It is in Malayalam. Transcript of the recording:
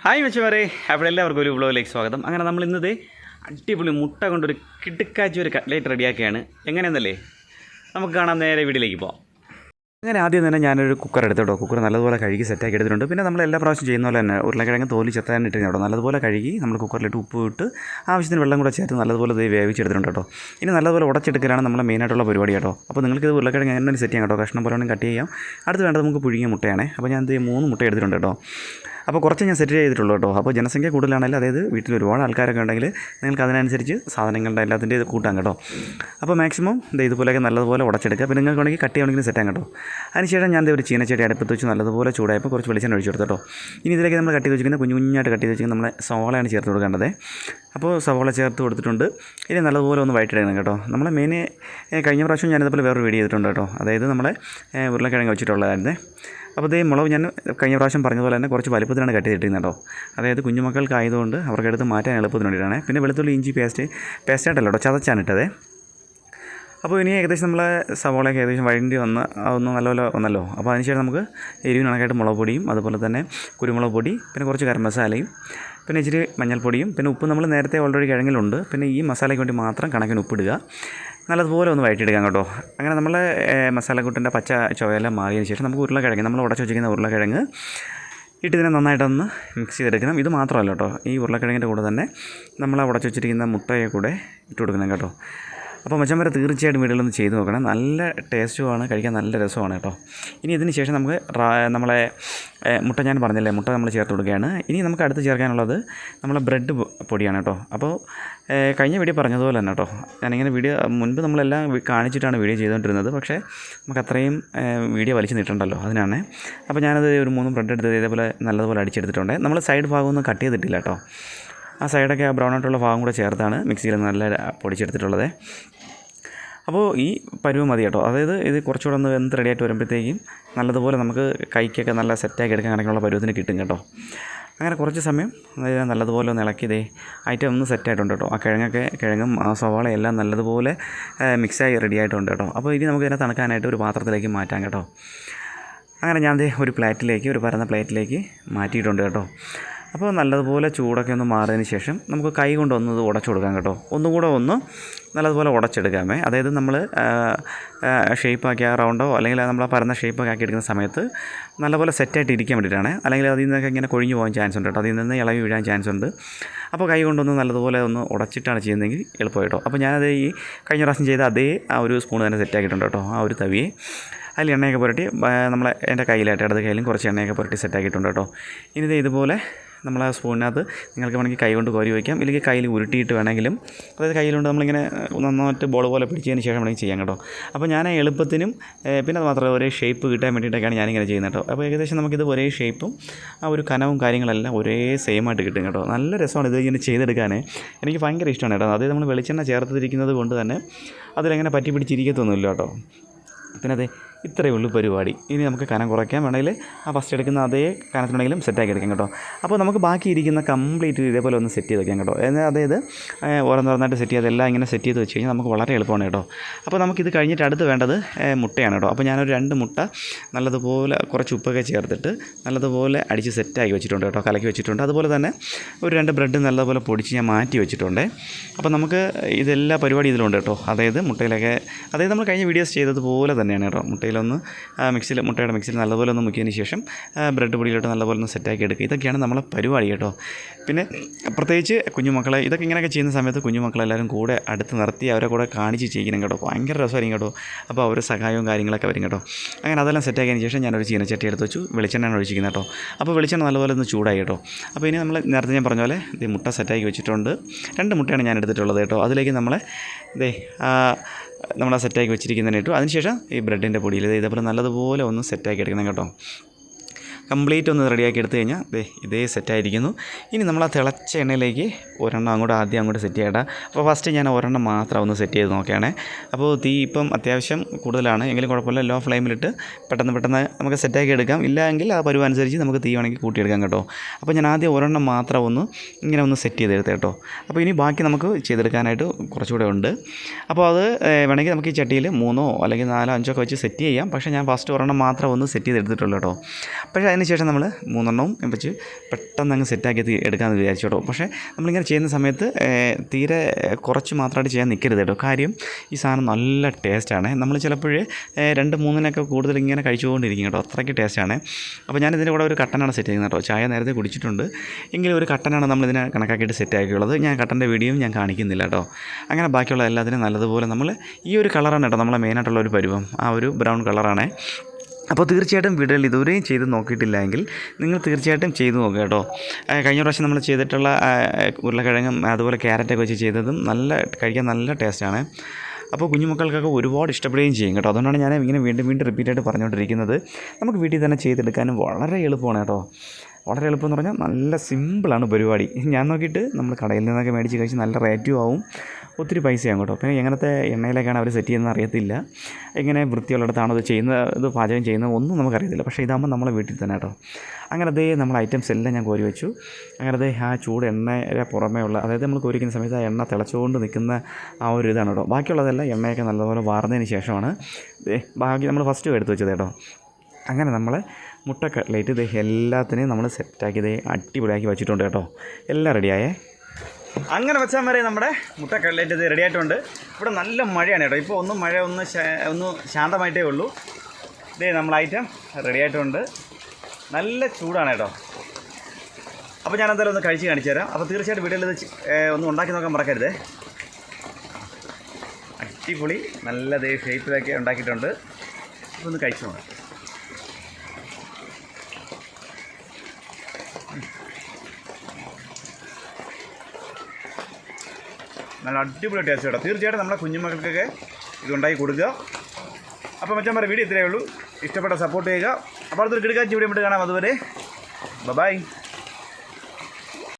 ഹായ് മെച്ചമാരെ. അവിടെ എല്ലാവർക്കും ഒരു വ്ലോഗിലേക്ക് സ്വാഗതം. അങ്ങനെ നമ്മൾ ഇന്നത് അടിപൊളി മുട്ട കൊണ്ടൊരു കിടുക്കാച്ചി ഒരു കട്ട്ലേറ്റ് റെഡിയാക്കിയാണ്. എങ്ങനെയെന്നല്ലേ? നമുക്ക് കാണാൻ നേരെ വീട്ടിലേക്ക് പോകാം അങ്ങനെ ആദ്യം തന്നെ ഞാനൊരു കുക്കർ എടുത്തിട്ടോ. കുക്കർ നല്ലതുപോലെ കഴുകി സെറ്റാക്കി എടുത്തിട്ടുണ്ട്. പിന്നെ നമ്മൾ എല്ലാ പ്രാവശ്യം ചെയ്യുന്ന പോലെ തന്നെ ഉരുളക്കിഴങ്ങ് തോലി ചെത്താൻ ഇട്ട് കേട്ടോ. നല്ലതുപോലെ കഴുകി നമ്മൾ കുക്കറിലിട്ട് ഉപ്പ് ഇട്ട് ആവശ്യത്തിന് വെള്ളം കൂടെ ചേർത്ത് നല്ലതുപോലെ ഇത് വേവിച്ചെടുത്തിട്ടുണ്ട് കേട്ടോ. ഇനി നല്ലതുപോലെ ഉടച്ചെടുക്കലാണ് നമ്മൾ മെയിനായിട്ടുള്ള പരിപാടി കേട്ടോ. അപ്പോൾ നിങ്ങൾക്ക് ഇത് ഉരുളക്കിഴങ്ങ് എങ്ങനെ സെറ്റ് ചെയ്യാം കേട്ടോ? കഷ്ണം പോലെ കട്ട് ചെയ്യാം. അടുത്ത് വേണ്ടത് നമുക്ക് പുഴുങ്ങിയ മുട്ടയാണ്. അപ്പോൾ ഞാൻ ഇത് മൂന്ന് മുട്ട എടുത്തിട്ടുണ്ട് കേട്ടോ. അപ്പോൾ കുറച്ച് ഞാൻ സെറ്റ് ചെയ്തിട്ടുള്ളൂ കേട്ടോ. അപ്പോൾ ജനസംഖ്യ കൂടുതലാണെങ്കിൽ അതായത് വീട്ടിൽ ഒരുപാട് ആൾക്കാരൊക്കെ ഉണ്ടെങ്കിൽ നിങ്ങൾക്ക് അതിനനുസരിച്ച് സാധനങ്ങളുടെ എല്ലാത്തിന്റെ ഇത് കൂട്ടാം കേട്ടോ. അപ്പോൾ മാക്സിമം ഇത് ഇതുപോലെയൊക്കെ നല്ലതുപോലെ ഉടച്ചെടുക്കുക. പിന്നെ നിങ്ങൾക്ക് വേണമെങ്കിൽ കട്ട് ചെയ്യണമെങ്കിൽ സെറ്റാം കേട്ടോ. അതിനുശേഷം ഞാൻ ഒരു ചീനച്ചട്ടി അടുപ്പത്ത് വെച്ച് നല്ലതുപോലെ ചൂടായപ്പോൾ കുറച്ച് വെളിച്ചെണ്ണ ഒഴിച്ചു കൊടുത്തു കേട്ടോ. ഇനി ഇതിലേക്ക് നമ്മൾ കട്ടി വെച്ചിരിക്കുന്ന കുഞ്ഞു കുഞ്ഞായിട്ട് കട്ടി വെച്ചിരിക്കുന്ന നമ്മളെ സോളയാണ് ചേർത്ത് കൊടുക്കേണ്ടത്. അപ്പോൾ സവോള ചേർത്ത് കൊടുത്തിട്ടുണ്ട്. ഇനി നല്ലതുപോലെ ഒന്ന് വഴറ്റിടണം കേട്ടോ. നമ്മളെ മെയിൻ കഴിഞ്ഞ പ്രാവശ്യം ഞാനിതുപോലെ വേറൊരു വീഡിയോ ചെയ്തിട്ടുണ്ട് കേട്ടോ. അതായത് നമ്മളെ ഉരുളക്കിഴങ്ങ് വെച്ചിട്ടുള്ളതായിരുന്നേ. അപ്പോൾ ഇതേ മുളക് ഞാൻ കഴിഞ്ഞ പ്രാവശ്യം പറഞ്ഞതുപോലെ തന്നെ കുറച്ച് വലുപ്പത്തിലാണ് കട്ട് ചെയ്തിട്ടിരുന്നത് കേട്ടോ. അതായത് കുഞ്ഞുമക്കൾക്ക് ആയതുകൊണ്ട് അവർക്ക് എടുത്ത് മാറ്റാൻ എളുപ്പത്തിന് വേണ്ടിയിട്ടാണ്. പിന്നെ വെളുത്തുള്ളി ഇഞ്ചി പേസ്റ്റ് പേസ്റ്റായിട്ടല്ല കേട്ടോ ചതച്ചാണ് ഇട്ടത്. അപ്പോൾ ഇനി ഏകദേശം നമ്മളെ സവോളയൊക്കെ ഏകദേശം വഴണ്ടി വന്ന് അതൊന്നും നല്ലപോലെ വന്നല്ലോ. അപ്പോൾ അതിനുശേഷം നമുക്ക് എരിവിന് കണക്കായിട്ട് മുളക് പൊടിയും അതുപോലെ തന്നെ കുരുമുളക് പൊടി പിന്നെ കുറച്ച് ഗരം മസാലയും പിന്നെ ഇച്ചിരി മഞ്ഞൾപ്പൊടിയും പിന്നെ ഉപ്പ് നമ്മൾ നേരത്തെ ഓൾറെഡി കിഴങ്ങിലുണ്ട്. പിന്നെ ഈ മസാലയ്ക്ക് വേണ്ടി മാത്രം കണക്കിന് ഉപ്പിടുക. നല്ലതുപോലെ ഒന്ന് വഴറ്റിയെടുക്കാം കേട്ടോ. അങ്ങനെ നമ്മൾ മസാലക്കൂട്ടിന്റെ പച്ച ചുവയെല്ലാം മാറിയതിന് ശേഷം നമുക്ക് ഉരുളക്കിഴങ്ങ് നമ്മൾ ഉടച്ച് വെച്ചിരിക്കുന്ന ഉരുളക്കിഴങ്ങ് ഇട്ടിതിനെ നന്നായിട്ടൊന്ന് മിക്സ് ചെയ്തെടുക്കണം. ഇത് മാത്രമല്ല കേട്ടോ ഈ ഉരുളക്കിഴങ്ങിന്റെ കൂടെ തന്നെ നമ്മൾ ഉടച്ച് വെച്ചിരിക്കുന്ന മുട്ടയെ കൂടെ ഇട്ട് കൊടുക്കണം കേട്ടോ. അപ്പോൾ മച്ചാൻ വരെ തീർച്ചയായിട്ടും ഒന്ന് ചെയ്ത് നോക്കണം. നല്ല ടേസ്റ്റുമാണ് കഴിക്കാൻ നല്ല രസമാണ് കേട്ടോ. ഇനി ഇതിന് ശേഷം നമുക്ക് നമ്മളെ മുട്ട ഞാൻ പറഞ്ഞില്ലേ മുട്ട നമ്മൾ ചേർത്ത് കൊടുക്കുകയാണ്. ഇനി നമുക്ക് അടുത്ത് ചേർക്കാനുള്ളത് നമ്മളെ ബ്രെഡ് പൊടിയാണ് കേട്ടോ. അപ്പോൾ കഴിഞ്ഞ വീഡിയോ പറഞ്ഞതുപോലെ തന്നെ കേട്ടോ. ഞാനിങ്ങനെ വീഡിയോ മുൻപ് നമ്മളെല്ലാം കാണിച്ചിട്ടാണ് വീഡിയോ ചെയ്തുകൊണ്ടിരുന്നത്. പക്ഷേ നമുക്ക് അത്രയും വീഡിയോ വലിച്ചു നീട്ടണ്ടല്ലോ അതിനാണ്. അപ്പോൾ ഞാനത് ഒരു മൂന്ന് ബ്രെഡ് എടുത്ത് ഇതേപോലെ നല്ലതുപോലെ അടിച്ചെടുത്തിട്ടുണ്ട്. നമ്മൾ സൈഡ് ഭാഗമൊന്നും കട്ട് ചെയ്തിട്ടില്ല കേട്ടോ. ആ സൈഡൊക്കെ ബ്രൗൺ ആയിട്ടുള്ള ഭാഗം കൂടെ ചേർത്താണ് മിക്സിയിൽ നല്ല പൊടിച്ചെടുത്തിട്ടുള്ളത്. അപ്പോൾ ഈ പരുവം മതി കേട്ടോ. അതായത് ഇത് കുറച്ചുകൂടെ ഒന്ന് വെന്ത് റെഡിയായിട്ട് വരുമ്പോഴത്തേക്കും നല്ലതുപോലെ നമുക്ക് കൈക്കൊക്കെ നല്ല സെറ്റാക്കി എടുക്കാൻ കണക്കുള്ള പരുവത്തിന് കിട്ടും കേട്ടോ. അങ്ങനെ കുറച്ച് സമയം അതായത് നല്ലതുപോലെ ഒന്ന് ഇളക്കി ദേ ഐറ്റം ഒന്ന് സെറ്റായിട്ടുണ്ട് കേട്ടോ. ആ കിഴങ്ങൊക്കെ കിഴങ്ങും സവാള എല്ലാം നല്ലതുപോലെ മിക്സായി റെഡി ആയിട്ടുണ്ട് കേട്ടോ. അപ്പോൾ ഇനി നമുക്ക് ഇതിനെ തണുക്കാനായിട്ട് ഒരു പാത്രത്തിലേക്ക് മാറ്റാം കേട്ടോ. അങ്ങനെ ഞാൻ ഒരു പ്ലേറ്റിലേക്ക് ഒരു പരന്ന പ്ലേറ്റിലേക്ക് മാറ്റിയിട്ടുണ്ട് കേട്ടോ. അപ്പോൾ നല്ലതുപോലെ ചൂടൊക്കെ ഒന്ന് മാറിയതിന് ശേഷം നമുക്ക് കൈ കൊണ്ടൊന്ന് ഇത് ഉടച്ചു കൊടുക്കാം കേട്ടോ. ഒന്നുകൂടെ ഒന്ന് നല്ലതുപോലെ ഉടച്ചെടുക്കാമേ. അതായത് നമ്മൾ ഷേപ്പാക്കി ആ റൗണ്ടോ അല്ലെങ്കിൽ നമ്മൾ പരന്ന ഷേപ്പൊക്കെ ആക്കി എടുക്കുന്ന സമയത്ത് നല്ലപോലെ സെറ്റായിട്ട് ഇരിക്കാൻ വേണ്ടിയിട്ടാണ്. അല്ലെങ്കിൽ അതിൽ നിന്നൊക്കെ ഇങ്ങനെ കൊഴിഞ്ഞു പോകാൻ ചാൻസ് ഉണ്ട് കേട്ടോ. അതിൽ നിന്ന് ഇളകി വീഴാൻ ചാൻസ് ഉണ്ട്. അപ്പോൾ കൈ കൊണ്ടൊന്ന് നല്ലതുപോലെ ഒന്ന് ഉടച്ചിട്ടാണ് ചെയ്യുന്നതെങ്കിൽ എളുപ്പമായിട്ടോ അപ്പോൾ ഞാനത് ഈ കഴിഞ്ഞ പ്രാവശ്യം ചെയ്ത അതേ ആ ഒരു സ്പൂൺ തന്നെ സെറ്റാക്കിയിട്ടുണ്ട് കേട്ടോ ആ ഒരു തവിയെ. അതിൽ എണ്ണയൊക്കെ പുരട്ടി നമ്മളെ എന്റെ കയ്യിലായിട്ട് ഇടത് കയ്യിലും കുറച്ച് എണ്ണയൊക്കെ പുരട്ടി സെറ്റാക്കിയിട്ടുണ്ട് കേട്ടോ. ഇനി ഇതുപോലെ നമ്മൾ ആ സ്പൂണിനകത്ത് നിങ്ങൾക്ക് വേണമെങ്കിൽ കൈ കൊണ്ട് കോരി വയ്ക്കാം ഇല്ലെങ്കിൽ കയ്യിൽ ഉരുട്ടിയിട്ട് വേണമെങ്കിലും. അതായത് കയ്യിലുണ്ട് നമ്മളിങ്ങനെ നന്നായിട്ട് ബോൾ പോലെ പിടിച്ചതിന് ശേഷം വേണമെങ്കിൽ ചെയ്യാം കേട്ടോ. അപ്പോൾ ഞാൻ എളുപ്പത്തിനും പിന്നെ അത് മാത്രമേ ഒരേ ഷേപ്പ് കിട്ടാൻ വേണ്ടിയിട്ടൊക്കെയാണ് ഞാനിങ്ങനെ ചെയ്യുന്നത് കേട്ടോ. അപ്പോൾ ഏകദേശം നമുക്കിത് ഒരേ ഷേപ്പും ആ ഒരു കനവും കാര്യങ്ങളെല്ലാം ഒരേ സെയിം ആയിട്ട് കിട്ടും കേട്ടോ. നല്ല രസമാണ് ഇത് ഇങ്ങനെ ചെയ്തെടുക്കാൻ എനിക്ക് ഭയങ്കര ഇഷ്ടമാണ് കേട്ടോ. അതായത് നമ്മൾ വെളിച്ചെണ്ണ ചേർത്തിരിക്കുന്നത് കൊണ്ട് തന്നെ അതിലെങ്ങനെ പറ്റി പിടിച്ചിരിക്കത്തൊന്നുമില്ല കേട്ടോ. പിന്നെ അതെ ഇത്രയേ ഉള്ളൂ പരിപാടി. ഇനി നമുക്ക് കനം കുറയ്ക്കാൻ വേണമെങ്കിൽ ആ ഫസ്റ്റ് എടുക്കുന്ന അതേ കനത്തിനുണ്ടെങ്കിലും സെറ്റാക്കി എടുക്കാം കേട്ടോ. അപ്പോൾ നമുക്ക് ബാക്കി ഇരിക്കുന്ന കംപ്ലീറ്റ് ഇതേപോലെ ഒന്ന് സെറ്റ് ചെയ്ത് വെക്കാം കേട്ടോ അതായത് ഓരോന്ന് ഓരോന്നോരോന്നായിട്ട് സെറ്റ് ചെയ്ത് എല്ലാം ഇങ്ങനെ സെറ്റ് ചെയ്ത് വെച്ച് കഴിഞ്ഞാൽ നമുക്ക് വളരെ എളുപ്പമാണ് കേട്ടോ. അപ്പോൾ നമുക്കിത് കഴിഞ്ഞിട്ട് അടുത്ത് വേണ്ടത് മുട്ടയാണ് കേട്ടോ. അപ്പോൾ ഞാനൊരു രണ്ട് മുട്ട നല്ലതുപോലെ കുറച്ച് ഉപ്പൊക്കെ ചേർത്തിട്ട് നല്ലതുപോലെ അടിച്ച് സെറ്റാക്കി വെച്ചിട്ടുണ്ട് കേട്ടോ. കലക്കി വെച്ചിട്ടുണ്ട്. അതുപോലെ തന്നെ ഒരു രണ്ട് ബ്രെഡ് നല്ലതുപോലെ പൊടിച്ച് ഞാൻ മാറ്റി വെച്ചിട്ടുണ്ട്. അപ്പോൾ നമുക്ക് ഇതെല്ലാ പരിപാടി ഇതിലുണ്ട് കേട്ടോ. അതായത് മുട്ടയിലൊക്കെ അതായത് നമ്മൾ കഴിഞ്ഞ വീഡിയോസ് ചെയ്തതുപോലെ തന്നെയാണ് കേട്ടോ. മുട്ടയിലൊന്ന് മിക്സിയിൽ മുട്ടയുടെ മിക്സിയിൽ നല്ലപോലെ ഒന്ന് മുക്കിയതിന് ശേഷം ബ്രെഡ് പൊടിയിലോട്ട് നല്ലപോലെ ഒന്ന് സെറ്റാക്കി എടുക്കുക. ഇതൊക്കെയാണ് നമ്മളെ പരിപാടി കേട്ടോ. പിന്നെ പ്രത്യേകിച്ച് കുഞ്ഞുമക്കളെ ഇതൊക്കെ ഇങ്ങനെയൊക്കെ ചെയ്യുന്ന സമയത്ത് കുഞ്ഞുമക്കളെല്ലാവരും കൂടെ അടുത്ത് നിർത്തി അവരെ കൂടെ കാണിച്ച് ചെയ്യിക്കണം കേട്ടോ. ഭയങ്കര രസമായിരിക്കും കേട്ടോ. അപ്പോൾ അവർ സഹായവും കാര്യങ്ങളൊക്കെ വരും കേട്ടോ. അങ്ങനെ അതെല്ലാം സെറ്റാക്കിയതിന് ശേഷം ഞാനൊരു ചീനച്ചട്ടി എടുത്ത് വെച്ചു. വെളിച്ചെണ്ണയാണ് ഒഴിച്ചിരിക്കുന്നത് കേട്ടോ. അപ്പോൾ വെളിച്ചെണ്ണ നല്ലപോലെ ഒന്ന് ചൂടായി കേട്ടോ. അപ്പോൾ ഇനി നമ്മൾ നേരത്തെ ഞാൻ പറഞ്ഞ പോലെ ഇത് മുട്ട സെറ്റാക്കി വെച്ചിട്ടുണ്ട്. രണ്ട് മുട്ടയാണ് ഞാൻ എടുത്തിട്ടുള്ളത് കേട്ടോ. അതിലേക്ക് നമ്മളെ ഇതേ നമ്മൾ ആ സെറ്റാക്കി വെച്ചിരിക്കുന്നതിനെ ഇട്ടു. അതിനുശേഷം ഈ ബ്രെഡിന്റെ പൊടിയിൽ ഇത് ഇതേപോലെ നല്ലതുപോലെ ഒന്ന് സെറ്റാക്കി എടുക്കണം കേട്ടോ. കംപ്ലീറ്റ് ഒന്ന് റെഡിയാക്കി എടുത്തു കഴിഞ്ഞാൽ ദേ ഇതേ സെറ്റായിരിക്കുന്നു. ഇനി നമ്മൾ ആ തിളച്ച എണ്ണയിലേക്ക് ഒരെണ്ണം അങ്ങോട്ട് ആദ്യം അങ്ങോട്ട് സെറ്റ് ചെയ്യട്ടെ അപ്പോൾ ഫസ്റ്റ് ഞാൻ ഒരെണ്ണം മാത്രം ഒന്ന് സെറ്റ് ചെയ്ത് നോക്കുകയാണേ. അപ്പോൾ തീ ഇപ്പം അത്യാവശ്യം കൂടുതലാണ്. എങ്കിലും കുഴപ്പമില്ല ലോ ഫ്ലെയിമിലിട്ട് പെട്ടെന്ന് പെട്ടെന്ന് നമുക്ക് സെറ്റാക്കി എടുക്കാം. ഇല്ലെങ്കിൽ ആ പരുവ് അനുസരിച്ച് നമുക്ക് തീ വേണമെങ്കിൽ കൂട്ടിയെടുക്കാം കേട്ടോ. അപ്പോൾ ഞാൻ ആദ്യം ഒരെണ്ണം മാത്രം ഒന്ന് ഇങ്ങനെ ഒന്ന് സെറ്റ് ചെയ്തെടുത്ത് കേട്ടോ. അപ്പോൾ ഇനി ബാക്കി നമുക്ക് ചെയ്തെടുക്കാനായിട്ട് കുറച്ചുകൂടെ ഉണ്ട്. അപ്പോൾ അത് വേണമെങ്കിൽ നമുക്ക് ഈ ചട്ടിയിൽ മൂന്നോ അല്ലെങ്കിൽ നാലോ അഞ്ചോ ഒക്കെ വെച്ച് സെറ്റ് ചെയ്യാം. പക്ഷേ ഞാൻ ഫസ്റ്റ് ഒരെണ്ണം മാത്രം ഒന്ന് സെറ്റ് ചെയ്തെടുത്തിട്ടുള്ളൂ കേട്ടോ. പക്ഷേ അതിന് ശേഷം നമ്മൾ മൂന്നെണ്ണവും വെച്ച് പെട്ടെന്ന് അങ്ങ് സെറ്റാക്കി എടുക്കാമെന്ന് വിചാരിച്ചു കേട്ടോ. പക്ഷേ നമ്മളിങ്ങനെ ചെയ്യുന്ന സമയത്ത് തീരെ കുറച്ച് മാത്രമായിട്ട് ചെയ്യാൻ നിൽക്കരുത് കേട്ടോ. കാര്യം ഈ സാധനം നല്ല ടേസ്റ്റാണ്. നമ്മൾ ചിലപ്പോൾ രണ്ട് മൂന്നിനൊക്കെ കൂടുതൽ ഇങ്ങനെ കഴിച്ചുകൊണ്ടിരിക്കും കേട്ടോ. അത്രയ്ക്ക് ടേസ്റ്റാണ്. അപ്പോൾ ഞാൻ ഇതിന്റെ കൂടെ ഒരു കട്ടനാണ് സെറ്റ് ചെയ്യുന്നത് കേട്ടോ. ചായ നേരത്തെ കുടിച്ചിട്ടുണ്ട്. എങ്കിലും ഒരു കട്ടനാണ് നമ്മൾ ഇതിനെ കണക്കാക്കിയിട്ട് സെറ്റ് ആക്കിയുള്ളത് ഞാൻ കട്ടന്റെ വീഡിയോയും ഞാൻ കാണിക്കുന്നില്ല കേട്ടോ. അങ്ങനെ ബാക്കിയുള്ള എല്ലാത്തിനും നല്ലതുപോലെ നമ്മൾ ഈ ഒരു കളറാണ് കേട്ടോ നമ്മളെ മെയിനായിട്ടുള്ള ഒരു പരുവം. ആ ഒരു ബ്രൗൺ കളറാണ്. അപ്പോൾ തീർച്ചയായിട്ടും വീഡിയോയിൽ ഇതുവരെയും ചെയ്ത് നോക്കിയിട്ടില്ല എങ്കിൽ നിങ്ങൾ തീർച്ചയായിട്ടും ചെയ്ത് നോക്കുക കേട്ടോ. കഴിഞ്ഞ പ്രാവശ്യം നമ്മൾ ചെയ്തിട്ടുള്ള ഉരുളക്കിഴങ്ങും അതുപോലെ ക്യാരറ്റൊക്കെ വെച്ച് ചെയ്തതും നല്ല കഴിക്കാൻ നല്ല ടേസ്റ്റാണ്. അപ്പോൾ കുഞ്ഞുമക്കൾക്കൊക്കെ ഒരുപാട് ഇഷ്ടപ്പെടുകയും ചെയ്യും കേട്ടോ. അതുകൊണ്ടാണ് ഞാൻ ഇങ്ങനെ വീണ്ടും വീണ്ടും റിപ്പീറ്റായിട്ട് പറഞ്ഞുകൊണ്ടിരിക്കുന്നത്. നമുക്ക് വീട്ടിൽ തന്നെ ചെയ്തെടുക്കാനും വളരെ എളുപ്പമാണ് കേട്ടോ. വളരെ എളുപ്പം എന്ന് പറഞ്ഞാൽ നല്ല സിമ്പിളാണ് പരിപാടി. ഞാൻ നോക്കിയിട്ട് നമ്മൾ കടയിൽ നിന്നൊക്കെ മേടിച്ച് കഴിച്ച് നല്ല റേറ്റും ആവും. ഒത്തിരി പൈസയാകും കേട്ടോ. പിന്നെ എങ്ങനത്തെ എണ്ണയിലേക്കാണ് അവർ സെറ്റ് ചെയ്യുന്നത് അറിയത്തില്ല. എങ്ങനെ വൃത്തിയുള്ളിടത്താണോ ഇത് ചെയ്യുന്നത് ഇത് പാചകം ചെയ്യുന്നത് ഒന്നും നമുക്കറിയത്തില്ല. പക്ഷേ ഇതാകുമ്പോൾ നമ്മളെ വീട്ടിൽ തന്നെ കേട്ടോ. അങ്ങനെ അതേ നമ്മൾ ഐറ്റംസ് എല്ലാം ഞാൻ കോരി വെച്ചു. അങ്ങനെ അതേ ആ ചൂട് എണ്ണയുടെ പുറമേ ഉള്ള അതായത് നമ്മൾ കോരിക്കുന്ന സമയത്ത് ആ എണ്ണ തിളച്ചുകൊണ്ട് നിൽക്കുന്ന ആ ഒരു ഇതാണ് കേട്ടോ. ബാക്കിയുള്ളതെല്ലാം എണ്ണയൊക്കെ നല്ലപോലെ വാർന്നതിന് ശേഷമാണ് ബാക്കി നമ്മൾ ഫസ്റ്റ് എടുത്ത് വെച്ചത് കേട്ടോ. അങ്ങനെ നമ്മൾ മുട്ട കട്ട്ലേറ്റ് ഇത് എല്ലാത്തിനെയും നമ്മൾ സെറ്റാക്കി ഇത് അടിപൊളിയാക്കി വെച്ചിട്ടുണ്ട് കേട്ടോ. എല്ലാം റെഡിയായേ അങ്ങനെ വെച്ചാൽ വരെ നമ്മുടെ മുട്ട റെഡിയായിട്ടുണ്ട്. റെഡി ആയിട്ടുണ്ട് ഇവിടെ നല്ല മഴയാണ് കേട്ടോ. ഇപ്പോൾ ഒന്ന് മഴ ഒന്ന് ഒന്ന് ശാന്തമായിട്ടേ ഉള്ളൂ. ഇതേ നമ്മൾ ഐറ്റം റെഡി ആയിട്ടുണ്ട് നല്ല ചൂടാണ് കേട്ടോ. അപ്പോൾ ഞാൻ എന്തായാലും ഒന്ന് കഴിച്ച് കാണിച്ചു തരാം. അപ്പോൾ തീർച്ചയായിട്ടും വീട്ടിൽ ഇത് ഒന്ന് ഉണ്ടാക്കി നോക്കാൻ മറക്കരുത്. അടിപൊളി നല്ല ഷേപ്പിലൊക്കെ ഉണ്ടാക്കിയിട്ടുണ്ട്. ഒന്ന് കഴിച്ചു നോക്കാം. നല്ല അടിപൊളി ടേസ്റ്റ് കേട്ടോ. തീർച്ചയായിട്ടും നമ്മുടെ കുഞ്ഞുമക്കൾക്കൊക്കെ ഇത് ഉണ്ടാക്കി കൊടുക്കുക. അപ്പോൾ മച്ചാൻ വീഡിയോ ഇത്രയേ ഉള്ളൂ. ഇഷ്ടപ്പെട്ട സപ്പോർട്ട് ചെയ്യുക. അപ്പോൾ അടുത്തൊരു കിടക്കാച്ചി വീഡിയോ കാണാം. അതുവരെ ബൈ